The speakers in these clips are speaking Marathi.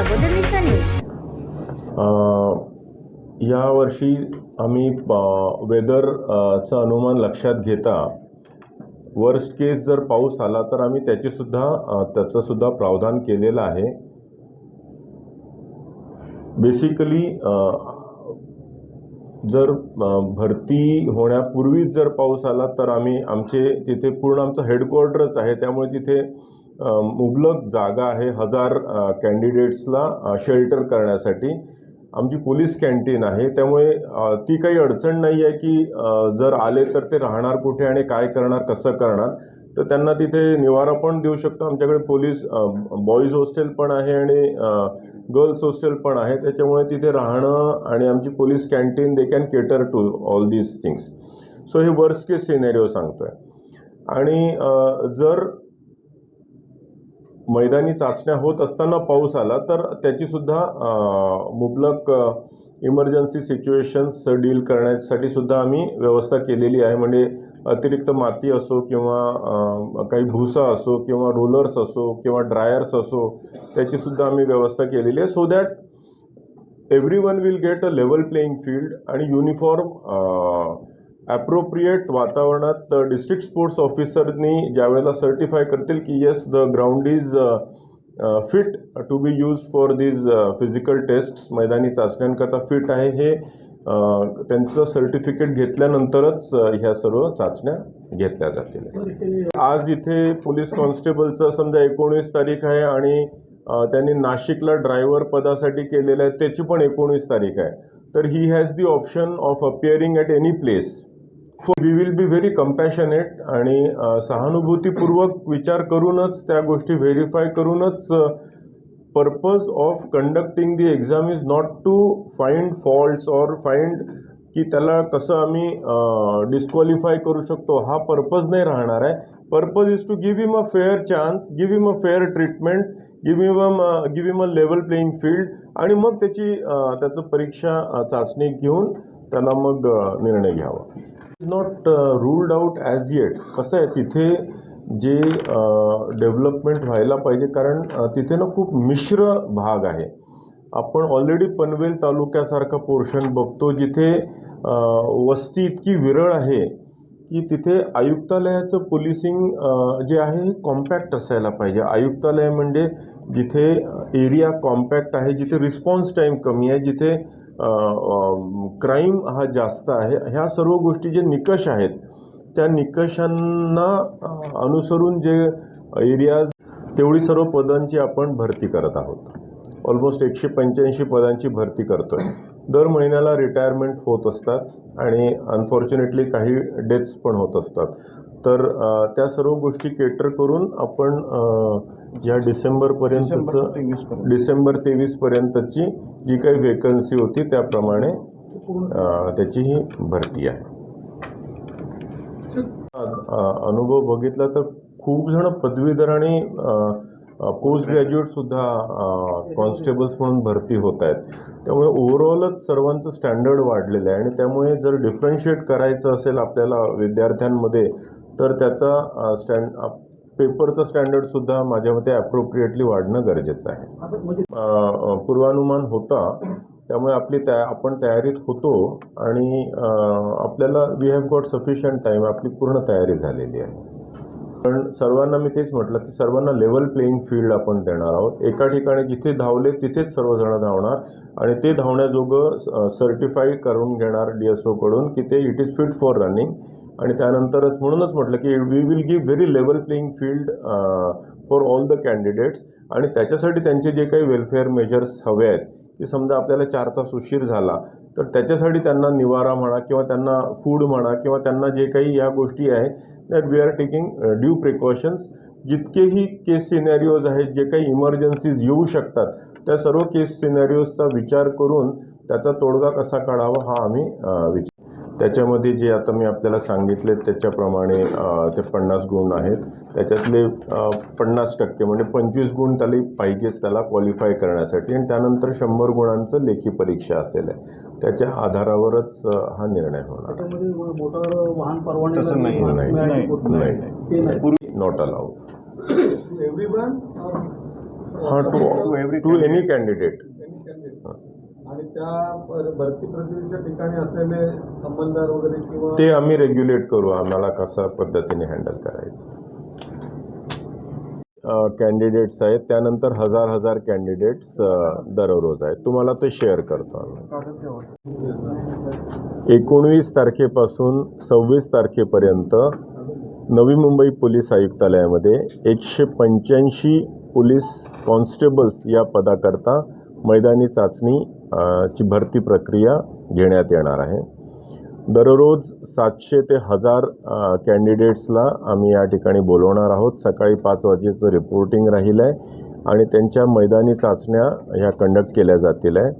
न्यूज. या वर्षी आम्ही वेदरचं अनुमान लक्षात घेता वर्स्ट केस जर पाऊस आला तर आम्ही त्याचीसुद्धा त्याचंसुद्धा प्रावधान केलेलं आहे. बेसिकली जर भरती होण्यापूर्वीच जर पाऊस आला तर आम्ही आमचे तिथे पूर्ण आमचं हेडक्वार्टरच आहे त्यामुळे तिथे मुबलक जागा आहे हजार कॅन्डिडेट्सला शेल्टर करण्यासाठी. आमची पोलीस कॅन्टीन आहे. त्यामुळे ती काही अडचण नाही आहे की जर आले तर ते राहणार कुठे आणि काय करणार कसं करणार. तर त्यांना तिथे निवारा पण देऊ शकतो. आमच्याकडे पोलीस बॉईज हॉस्टेल पण आहे आणि गर्ल्स हॉस्टेल पण आहे. त्याच्यामुळे तिथे राहणं आणि आमची police canteen the can cater to all these things so हे वर्स्ट केस सिनेरिओ सांगतो आहे आणि जर मैदानी चाचण्या होत असताना पाऊस आला तर त्याचीसुद्धा मुबलक इमर्जन्सी सिच्युएशन्स डील करण्यासाठी सुद्धा आम्ही व्यवस्था केलेली आहे. म्हणजे अतिरिक्त माती असो किंवा काही भुसा असो किंवा रोलर्स असो किंवा ड्रायर्स असो त्याचीसुद्धा आम्ही व्यवस्था केलेली आहे. So that every one will get a level playing field आणि युनिफॉर्म ॲप्रोप्रिएट वातावरणात डिस्ट्रिक्ट स्पोर्ट्स ऑफिसरनी ज्यावेळेला सर्टिफाय करतील की yes the ground is fit to be used for these physical tests मैदानी चाचण्यांकरता फिट आहे हे uh, त्यांचं सर्टिफिकेट घेतल्यानंतरच uh, ह्या सर्व चाचण्या घेतल्या जातील. आज इथे पोलीस कॉन्स्टेबलचं समजा एकोणीस तारीख आहे आणि uh, त्यांनी नाशिकला ड्रायव्हर पदासाठी केलेलं आहे त्याची पण एकोणीस तारीख आहे. तर he has the option of appearing at any place we will be very compassionate आणि सहानुभूतीपूर्वक विचार करूनच त्या गोष्टी व्हेरीफाय करूनच purpose of conducting the exam is not to find faults or find की त्याला कसं आम्ही डिस्क्वालिफाय करू शकतो. हा पर्पज नाही राहणार आहे. Purpose is to give him a fair chance give him a fair treatment give him give him a level playing field आणि मग त्याची त्याचं परीक्षा चाचणी घेऊन त्याला मग निर्णय घ्यावा. Is not ruled out as yet. कसं आहे तिथे जे डेव्हलपमेंट व्हायला पाहिजे कारण तिथे ना खूप मिश्र भाग आहे. आपण ऑलरेडी पनवेल तालुक्यासारखा पोर्शन बघतो जिथे वस्ती इतकी विरळ आहे की तिथे आयुक्तालयाचं पोलिसिंग जे आहे हे कॉम्पॅक्ट असायला पाहिजे. आयुक्तालय म्हणजे जिथे एरिया कॉम्पॅक्ट आहे जिथे रिस्पॉन्स टाईम कमी आहे जिथे क्राईम हा जास्त आहे. ह्या सर्व गोष्टी जे निकष आहेत त्या निकषांना अनुसरून जे एरियाज तेवढी सर्व पदांची आपण भरती करत आहोत. ऑलमोस्ट एकशे पंच्याऐंशी पदांची भरती करतोय. दर महिन्याला रिटायरमेंट होत असतात आणि अनफॉर्च्युनेटली काही डेथ्स पण होत असतात. तर अ, त्या सर्व गोष्टी केटर करून आपण या डिसेंबरपर्यंतचं डिसेंबर तेवीसपर्यंतची जी काही वेकन्सी होती त्याप्रमाणे त्याची ही भरती आहे. अनुभव बघितला तर खूप जण पदवीधर आणि पोस्ट ग्रॅज्युएट सुद्धा कॉन्स्टेबल्स म्हणून भरती होत आहेत. त्यामुळे ओव्हरऑलच सर्वांचं स्टँडर्ड वाढलेलं आहे आणि त्यामुळे जर डिफरन्शिएट करायचं असेल आपल्याला विद्यार्थ्यांमध्ये तर त्याचा स्टँड पेपरचं स्टँडर्डसुद्धा माझ्या मते ॲप्रोप्रिएटली वाढणं गरजेचं आहे. पूर्वानुमान होता त्यामुळे आपली त्या आपण तयारीत होतो आणि आपल्याला we have got sufficient time आपली पूर्ण तयारी झालेली आहे. पण सर्वांना मी तेच म्हटलं की सर्वांना लेवल प्लेईंग फील्ड आपण देणार आहोत. एका ठिकाणी जिथे धावले तिथेच सर्वजण धावणार आणि ते धावण्याजोगं सर्टिफाय करून घेणार डी एस ओकडून की ते it is fit for running आणि त्यानंतरच म्हणूनच म्हटलं की we will give very level playing field for all the candidates आणि त्याच्यासाठी त्यांचे जे काही वेलफेअर मेजर्स हवे आहेत की समजा आपल्याला चार तास उशीर झाला तर त्याच्यासाठी त्यांना निवारा म्हणा किंवा त्यांना फूड म्हणा किंवा त्यांना जे काही या गोष्टी आहेत that we are taking due precautions जितकेही case scenarios आहेत जे काही इमर्जन्सीज येऊ शकतात त्या सर्व केस सिनॅरिओजचा विचार करून त्याचा तोडगा कसा काढावा हा आम्ही uh, विचार त्याच्यामध्ये जे आता मी आपल्याला सांगितले त्याच्याप्रमाणे ते पन्नास गुण आहेत. त्याच्यातले पन्नास टक्के म्हणजे पंचवीस गुण त्याला पाहिजेच त्याला क्वालिफाय करण्यासाठी. आणि त्यानंतर शंभर गुणांचं लेखी परीक्षा असेल. त्याच्या आधारावरच हा निर्णय होणार. त्याच्यामध्ये मोटार वाहन परवाने तसं नाही. नाही. नॉट अलाउड or हां टू टू एनी कॅन्डिडेट आणि त्या भरती प्रक्रियेच्या ठिकाणी असलेले अंमलदार वगैरे किंवा ते आम्ही रेग्युलेट करू. आम्हाला कसा पद्धतीने हँडल करायचं? कॅन्डिडेट्स आहेत. त्यानंतर हजार हजार कॅन्डिडेट्स दररोज आहेत. तुम्हाला ते शेअर करतो आम्ही. एकोणवीस तारखेपासून सव्वीस तारखेपर्यंत नवी मुंबई पोलीस आयुक्तालयामध्ये एकशे पंच्याऐंशी पोलीस कॉन्स्टेबल्स या पदाकरता मैदानी चाचणी ची भरती प्रक्रिया घेण्यात येणार आहे. दररोज सातशे ते हजार कॅन्डिडेट्सला आम्ही या ठिकाणी बोलवणार आहोत. सकाळी पाच वाजेचं रिपोर्टिंग राहिलं आहे आणि त्यांच्या मैदानी चाचण्या ह्या कंडक्ट केल्या जातील आहे.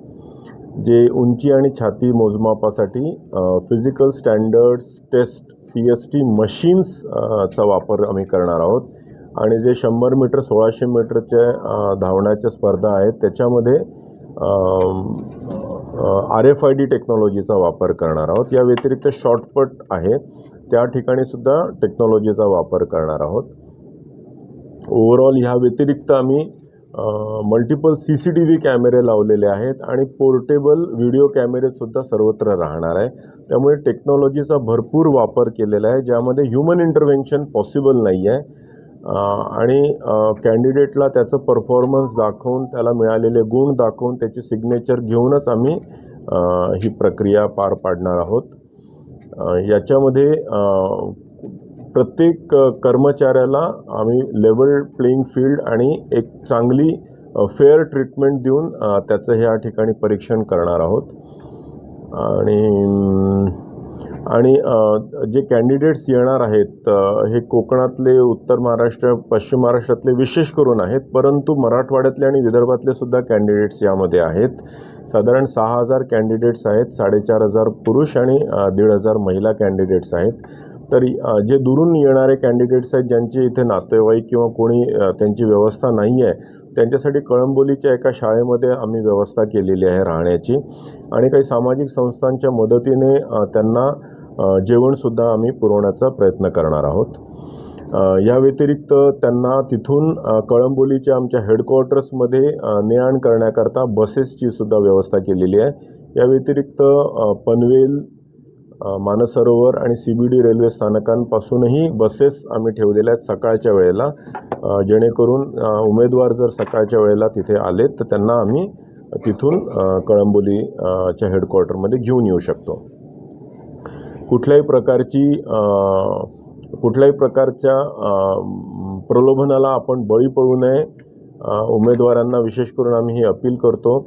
जे उंची आणि छाती मोजमापासाठी physical standards test P S T मशीन्सचा चा वापर आम्ही करणार आहोत. आणि जे शंभर मीटर सोळाशे मीटरच्या धावण्याच्या स्पर्धा आहेत त्याच्यामध्ये आर एफ आय डी टेक्नॉलॉजीचा वापर करणार आहोत. या व्यतिरिक्त शॉर्टपट आहे. त्या ठिकाणी सुद्धा टेक्नॉलॉजीचा वापर करणार आहोत. ओव्हरऑल ह्या व्यतिरिक्त आम्ही multiple C C T V कॅमेरे लावलेले आहेत आणि पोर्टेबल व्हिडिओ कॅमेरेसुद्धा सर्वत्र राहणार आहे. त्यामुळे टेक्नॉलॉजीचा भरपूर वापर केलेला आहे ज्यामध्ये ह्युमन इंटरव्हेन्शन पॉसिबल नाही आहे आणि कॅन्डिडेटला त्याचं परफॉर्मन्स दाखवून त्याला मिळालेले गुण दाखवून त्याची सिग्नेचर घेऊनच आम्ही ही प्रक्रिया पार पाडणार आहोत. याच्यामध्ये प्रत्येक कर्मचाऱ्याला आम्ही लेवल प्लेईंग फील्ड आणि एक चांगली फेअर ट्रीटमेंट देऊन त्याचं ह्या ठिकाणी परीक्षण करणार आहोत. आणि आणि जे कॅन्डिडेट्स येणार आहेत हे कोकणातले उत्तर महाराष्ट्र पश्चिम महाराष्ट्रातले विशेष करून आहेत परंतु मराठवाड्यातले आणि विदर्भातले सुद्धा कॅन्डिडेट्स यामध्ये आहेत. साधारण सहा हजार कॅन्डिडेट्स आहेत साडेचार हजार पुरुष आणि दीड हजार महिला कॅन्डिडेट्स आहेत. तर जे दुरून येणारे कॅन्डिडेट्स आहेत ज्यांचे इथे नातेवाईक किंवा कोणी त्यांची व्यवस्था नाही आहे त्यांच्यासाठी कळंबोलीच्या एका शाळेमध्ये आम्ही व्यवस्था केलेली आहे राहण्याची. आणि काही सामाजिक संस्थांच्या मदतीने त्यांना जेवणसुद्धा आम्ही पुरवण्याचा प्रयत्न करणार आहोत. या व्यतिरिक्त त्यांना तिथून कळंबोलीच्या आमच्या हेडक्वार्टर्समध्ये ने आण करण्याकरता बसेसची सुद्धा व्यवस्था केलेली आहे. या व्यतिरिक्त पनवेल मानसरोवर आणि सी बी डी रेल्वे स्थानकांपासूनही बसेस आम्ही ठेवलेल्या आहेत सकाळच्या वेळेला. जेणेकरून उमेदवार जर सकाळच्या वेळेला तिथे आले तर त्यांना आम्ही तिथून कळंबोलीच्या हेडक्वॉर्टरमध्ये हेडक्वार्टरमध्ये घेऊन येऊ शकतो. कुठल्याही प्रकारची कुठल्याही प्रकारच्या प्रलोभनाला आपण बळी पडू नये. उमेदवारांना विशेष करून आम्ही ही अपील करतो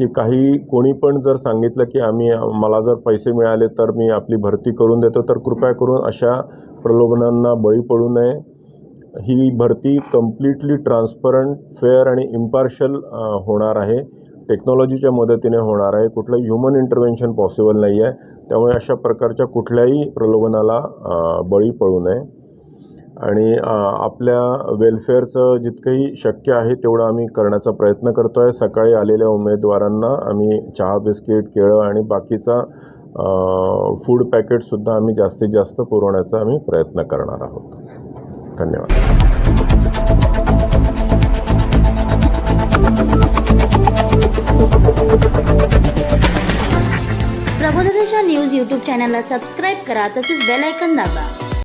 की काही कोणी पण जर सांगितलं की आम्ही मला जर पैसे मिळाले तर मी आपली भरती करून देतो तर कृपया करून अशा प्रलोभनांना बळी पडू नये. ही भरती कम्प्लिटली ट्रान्सपरंट फेअर आणि इम्पार्शल होणार आहे. टेक्नॉलॉजीच्या मदतीने होणार आहे. कुठलंही ह्युमन इंटरव्हेन्शन पॉसिबल नाही आहे त्यामुळे अशा प्रकारच्या कुठल्याही प्रलोभनाला बळी पडू नये. आणि आपल्या वेलफेअरचं जितकंही शक्य आहे तेवढं आम्ही करण्याचा प्रयत्न करतो आहे सकाळी आलेल्या उमेदवारांना आम्ही चहा बिस्किट केळं आणि बाकीचा फूड पॅकेटसुद्धा आम्ही जास्तीत जास्त पुरवण्याचा आम्ही प्रयत्न करणार आहोत. धन्यवाद. प्रबोधनेच्या न्यूज यूट्यूब चॅनलला सबस्क्राईब करा तसेच बेल ऐकन दाबा.